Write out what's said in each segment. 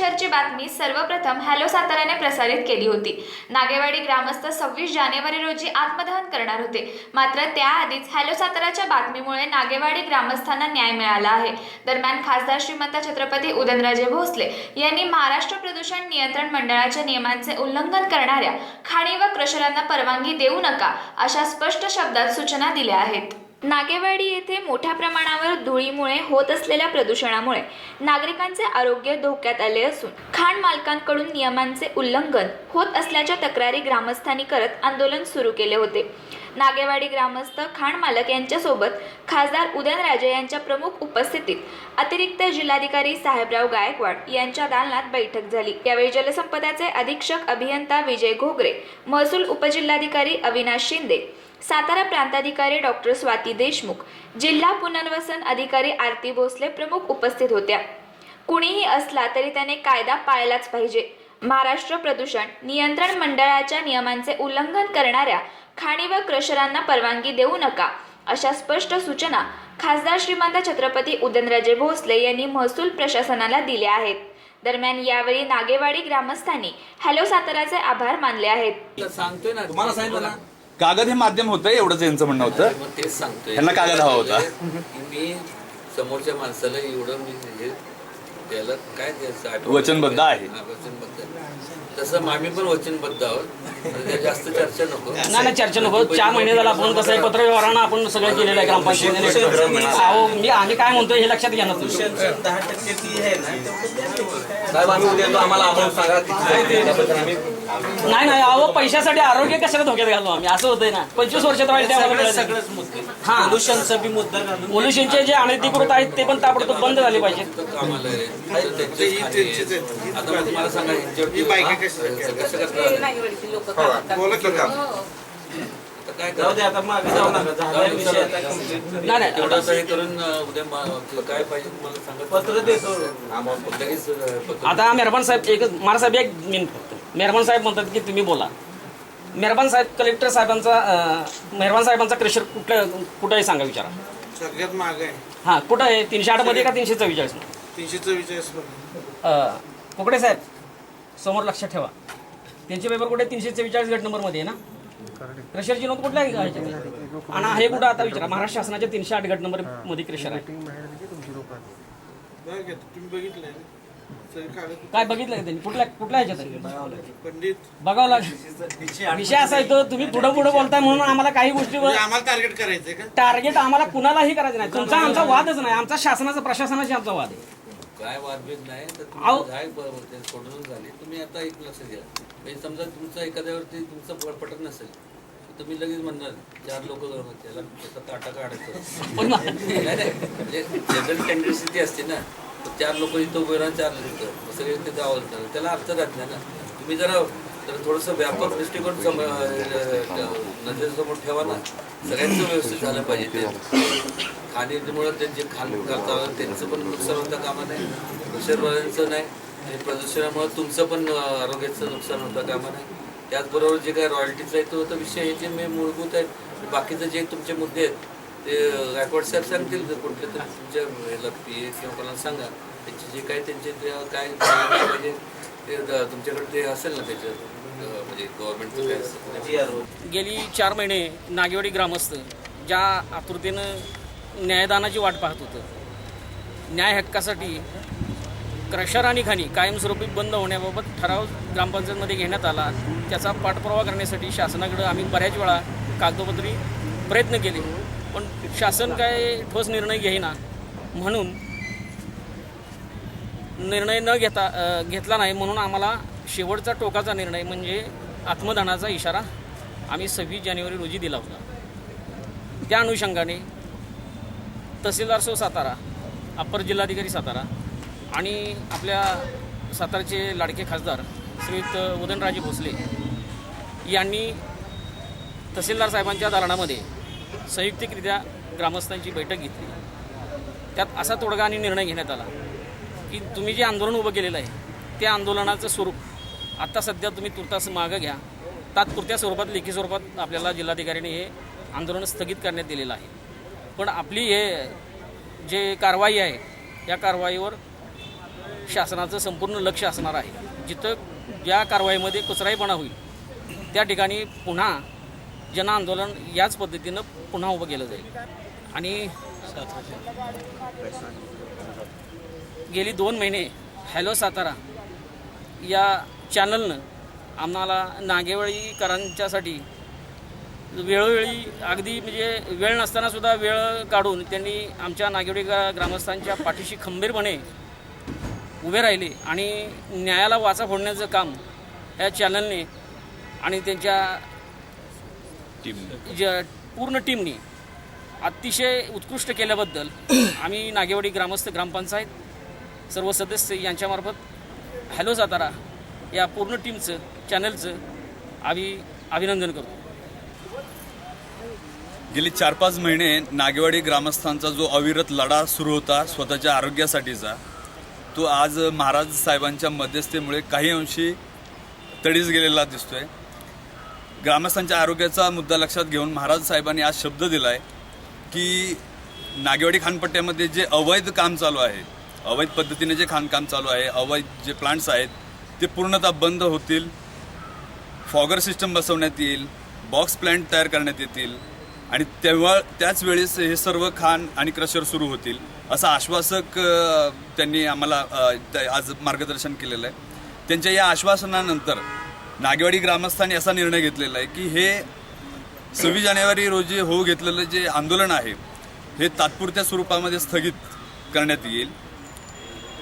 क्रशरची बातमी सर्वप्रथम हॅलो साताराने प्रसारित केली होती. नागेवाडी ग्रामस्थ सव्वीस जानेवारी रोजी आत्मदहन करणार होते. मात्र त्याआधीच हॅलो साताराच्या बातमीमुळे नागेवाडी ग्रामस्थांना न्याय मिळाला आहे. दरम्यान खासदार श्रीमंत छत्रपती उदयनराजे भोसले यांनी महाराष्ट्र प्रदूषण नियंत्रण मंडळाच्या नियमांचे उल्लंघन करणाऱ्या खाणी व क्रशरांना परवानगी देऊ नका अशा स्पष्ट शब्दात सूचना दिल्या आहेत. नागेवाडी येथे मोठ्या प्रमाणावर धुळीमुळे होत असलेल्या प्रदूषणामुळे नागरिकांचे आरोग्य धोक्यात आले असून खाण मालकांकडून नियमांचे उल्लंघन होत असल्याच्या तक्रारी ग्रामस्थांनी करत आंदोलन सुरू केले होते. नागेवाडी ग्रामस्थ खाण मालक यांच्यासोबत खासदार उदयनराजे यांच्या प्रमुख उपस्थितीत अतिरिक्त जिल्हाधिकारी साहेबराव गायकवाड यांच्या दालनात बैठक झाली. यावेळी जलसंपदाचे अधीक्षक अभियंता विजय घोगरे महसूल उपजिल्हाधिकारी अविनाश शिंदे सातारा प्रांताधिकारी डॉक्टर स्वाती देशमुख जिल्हा पुनर्वसन अधिकारी आरती भोसले प्रमुख उपस्थित होत्या. कुणीही असला तरी त्याने कायदा पाळलाच पाहिजे. महाराष्ट्र प्रदूषण नियंत्रण मंडळाच्या नियमांचे उल्लंघन करणाऱ्या खाणी व क्रशरांना परवानगी देऊ नका अशा स्पष्ट सूचना खासदार श्रीमंत छत्रपती उदयनराजे भोसले यांनी महसूल प्रशासनाला दिल्या आहेत. दरम्यान यावेळी नागेवाडी ग्रामस्थांनी हॅलो साताराचे आभार मानले आहेत. कागद हे माध्यम होतं एवढंच यांचं म्हणणं होतं. मग तेच सांगतोय. ह्यांना कागद हवा होता. की मी समोरच्या माणसाला एवढं मी हे त्याला काय द्यायचं आठवण- वचनबद्ध आहे. हा, वचनबद्ध. तसं आम्ही पण वचनबद्ध आहोत. जास्त चर्चा नको. नाही नाही चर्चा नको. चार महिने झाला आपण कसं आहे पत्र व्यवहारानं आपण सगळं केलेलं आहे ग्रामपंचायतीने. अहो मी आम्ही काय म्हणतोय हे लक्षात घ्या ना तुम्ही. दहा टक्के ती आहे ना तेवढं द्या तेवढं. साहेब आम्ही उद्या येतो आम्हाला अमाऊंट सांगा किती आहे त्याबद्दल आम्ही नाही नाही अहो पैशासाठी आरोग्य कशाला धोक्यात घालू आम्ही? असं होतंय ना. पंचवीस वर्षात त्यामुळे सगळंच मुद्दे. हा. पोल्युशनचा बी मुद्दा घालून. पोल्युशनचे जे अनधिकृत आहेत ते पण ताबडतोब बंद झाले पाहिजेत. कामाला आहे. आता तुम्हाला सांगा हा? कसं करणार बोला की काम. आता काय जाऊ दे करा आता मागे जाऊ नका झालाय विषय आता complete. नाही नाही तेवढं असं हे करून अं, उद्या मा- काय पाहिजे तुम्हाला सांगा? पत्र देतो. लगेच अं, पत्र. आता मेहरबान साहेब एक महाराज एक मिनिट फक्त. मेहरबान साहेब म्हणतात की तुम्ही बोला. मेहरबान साहेब कलेक्टर साहेबांचा अं, मेहरबान साहेबांचा क्रेशर कुठल्या कुठंही सांगा विचारा. सगळ्यात महाग आहे. हां कुठं आहे? तीनशे आठमध्ये का तीनशे चव्वेचाळीस तीनशे चव्वेचाळीस कुकडे साहेब समोर लक्षात ठेवा. त्यांचे पेपर कुठे? तीनशे चव्वेचाळीस गट नंबरमध्ये आहे ना? क्रेशरची नोंद कुठल्या ह्याच्यात? आणि हे कुठं आता विचारा. महाराष्ट्र शासनाच्या तीनशे आठ गट नंबरमध्ये क्रेशर आहे. काय बघितलं का त्यांनी? कुठल्या कुठल्या ह्याच्यात बघावं लागेल. विषय असा आहे तो तुम्ही पुढे पुढे बोलताय म्हणून आम्हाला काही गोष्टीवर आम्हाला टार्गेट करायचंय का? टार्गेट आम्हाला कुणालाही करायचं नाही. तुमचा आमचा वादच नाही. आमचा शासनाचा प्रशासनाशी आमचा वाद आहे. काय वादभेद नाही तर अहो. तुमचं काय ब- ब- ते सोडून झाले. तुम्ही आता एक लक्ष द्या. म्हणजे समजा तुमचं एखाद्यावरती तुमचं प- पटत नसेल तर तुम्ही लगेच म्हणणार चार लोक त्याला त्याचा ताटा काढायचं. पण नाही नाही. म्हणजे जनरल टेंडन्सी ती असते ना तर चार लोक इथं उभे राहून चार तिथं सगळे ते जातात. त्याला अर्थ राहत नाही ना. तुम्ही जरा तर थोडंसं व्यापक दृष्टिकोन सम नजरेसमोर ठेवा ना. सगळ्यांचं व्यवस्थित झालं पाहिजे ते. खाणीमुळं त्यांचे खाण करता त्यांचं पण नुकसान होता कामा नाही प्रदूषणवाल्यांचं नाही. आणि प्रदूषणामुळे तुमचं पण आरोग्याचं नुकसान होतं कामा नाही त्याचबरोबर जे काही रॉयल्टीचा आहे तो विषय हे जे मी मूलभूत आहेत बाकीचे जे तुमचे मुद्दे आहेत ते अं, गायकवाड साहेब सांगतील कुठले तरी. तुमच्या ह्याला पी ए किंवा कोणाला सांगा. त्यांचे जे काही त्यांचे ते काय पाहिजे ते द- तुमच्याकडे ते असेल ना त्याच्यात अं, म्हणजे गव्हर्नमेंटचं काय असेल? ते. गेली चार महिने नागेवाडी ग्रामस्थ ज्या आतुरतेनं न्यायदानाची वाट पाहत होतं. न्याय हक्कासाठी क्रशर आणि खाणी कायमस्वरूपी बंद होण्याबाबत ठराव ग्रामपंचायतमध्ये घेण्यात आला. त्याचा पाठपुरावा करण्यासाठी शासनाकडे आम्ही बऱ्याच वेळा कागदोपत्री प्रयत्न केले. पण शासन काय ठोस निर्णय घेईना म्हणून निर्णय न घेता घेतला नाही म्हणून आम्हाला शेवटचा टोकाचा निर्णय म्हणजे आत्मदानाचा इशारा आम्ही सव्वीस जानेवारी रोजी दिला होता. त्या अनुषंगाने तहसीलदार सो सातारा अप्पर जिल्हाधिकारी सातारा आणि आपल्या सातारचे लाडके खासदार श्रीयुक्त उदयनराजे भोसले यांनी तहसीलदार साहेबांच्या दालनामध्ये संयुक्तिकरित्या ग्रामस्थांची बैठक घेतली. त्यात असा तोडगा आणि निर्णय घेण्यात आला. की तुम्ही जे आंदोलन उभं केलेलं आहे त्या आंदोलनाचं स्वरूप आत्ता सध्या तुम्ही तुर्तास मागं घ्या. तात्पुरत्या स्वरूपात लेखी स्वरूपात आपल्याला जिल्हाधिकाऱ्यांनी हे आंदोलन स्थगित करण्यात दिलेलं आहे. पण आपली हे जे कारवाई आहे या कारवाईवर शासनाचं संपूर्ण लक्ष असणार आहे. जिथं ज्या कारवाईमध्ये कचराईपणा होईल त्या ठिकाणी पुन्हा जनआंदोलन याच पद्धतीनं पुन्हा उभं केलं जाईल. आणि गेली दोन महिने हॅलो सातारा या चॅनलनं आम्हाला नागेवाडीकरांच्यासाठी वेळोवेळी अगदी म्हणजे वेळ नसताना सुद्धा वेळ काढून त्यांनी आमच्या नागेवाडी ग्रामस्थांच्या पाठीशी खंबीरपणे उभे राहिले आणि न्यायाला वाचा फोडण्याचं काम या चॅनलने आणि त्यांच्या ज पूर्ण टीमनी अतिशय उत्कृष्ट केल्याबद्दल आम्ही नागेवाडी ग्रामस्थ ग्रामपंचायत सर्व सदस्य यांच्यामार्फत हॅलो सातारा या पूर्ण टीमचं चॅनलचं आम्ही अभिनंदन करतो. गेली चार पाच महिने नागेवाडी ग्रामस्थांचा जो अविरत लढा सुरू होता स्वतःच्या आरोग्यासाठीचा तो आज महाराज साहेबांच्या मध्यस्थेमुळे काही अंशी तडीस गेलेला दिसतोय. ग्रामस्थांच्या आरोग्याचा मुद्दा लक्षात घेऊन महाराज साहेबांनी आज शब्द दिलाय की नागेवाडी खानपट्ट्यामध्ये जे अवैध काम चालू आहे अवैध पद्धतीने जे खाणकाम चालू आहे अवैध जे प्लांट्स आहेत ते पूर्णतः बंद होतील. फॉगर सिस्टम बसवण्यात येईल बॉक्स प्लांट तयार करण्यात येतील आणि तेव्हा त्याच वेळेस हे सर्व खाण आणि क्रशर सुरू होतील असं आश्वासक त्यांनी आम्हाला आज मार्गदर्शन केलेलं आहे. त्यांच्या या आश्वासनानंतर नागेवाडी ग्रामस्थांनी असा निर्णय घेतलेला आहे की हे सव्वीस जानेवारी रोजी होऊ घेतलेलं जे आंदोलन आहे हे तात्पुरत्या स्वरूपामध्ये स्थगित करण्यात येईल.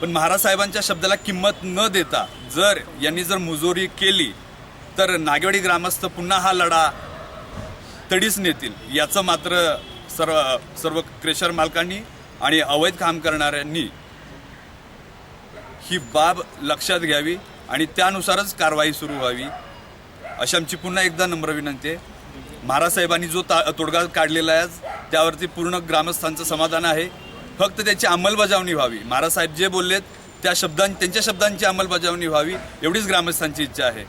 पण महाराज साहेबांच्या शब्दाला किंमत न देता जर यांनी जर मुजोरी केली तर नागेवाडी ग्रामस्थ पुन्हा हा लढा तडीस नेतील. याचं मात्र सर्व सर्व क्रेशर मालकांनी आणि अवैध काम करणाऱ्यांनी ही बाब लक्षात घ्यावी आणि त्यानुसारच कारवाई सुरू व्हावी अशी आमची पुन्हा एकदा नम्र विनंती आहे. महाराज साहेबांनी जो ता तोडगा काढलेला आहे आज, त्यावरती पूर्ण ग्रामस्थांचं समाधान आहे. फक्त त्याची अंमलबजावणी व्हावी. महाराज साहेब जे बोललेत त्या शब्दां त्यांच्या शब्दांची अंमलबजावणी व्हावी एवढीच ग्रामस्थांची इच्छा आहे.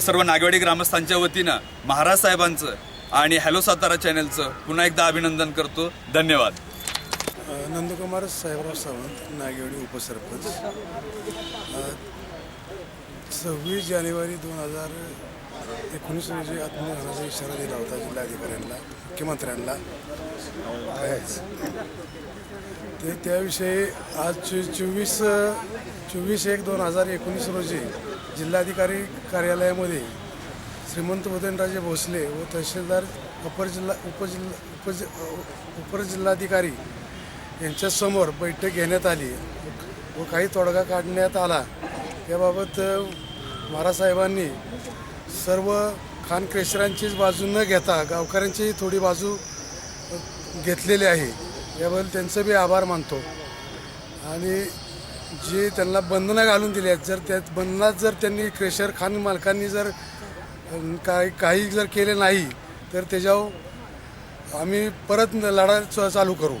सर्व नागवाडी ग्रामस्थांच्या वतीनं महाराज साहेबांचं आणि हॅलो सातारा चॅनलचं पुन्हा एकदा अभिनंदन करतो. धन्यवाद. नंदकुमार साहेबराव सावंत नागेवाडी उपसरपंच. सव्वीस जानेवारी दोन हजार एकोणीस रोजी आत्मदहनाचा इशारा दिला होता जिल्हाधिकाऱ्यांना मुख्यमंत्र्यांना. आहेच. ते त्याविषयी आज चो चोवीस चोवीस एक दोन हजार एकोणीस रोजी जिल्हाधिकारी कार्यालयामध्ये श्रीमंत उदयनराजे भोसले व तहसीलदार अपर जिल्हा उपजिल्हा उपजि उपजिल्हाधिकारी जिल्हाधिकारी यांच्यासमोर बैठक घेण्यात आली व काही तोडगा काढण्यात आला. याबाबत महाराजसाहेबांनी सर्व खान क्रेशरांचीच बाजू न घेता गावकऱ्यांची थोडी बाजू घेतलेली आहे. याबद्दल त्यांचं बी आभार मानतो. आणि जे त्यांना बंधनं घालून दिली आहेत जर त्यात बंधनात जर त्यांनी क्रेशर खान मालकांनी जर काही काही जर केले नाही तर त्याच्यावर आम्ही परत लढा चालू करू.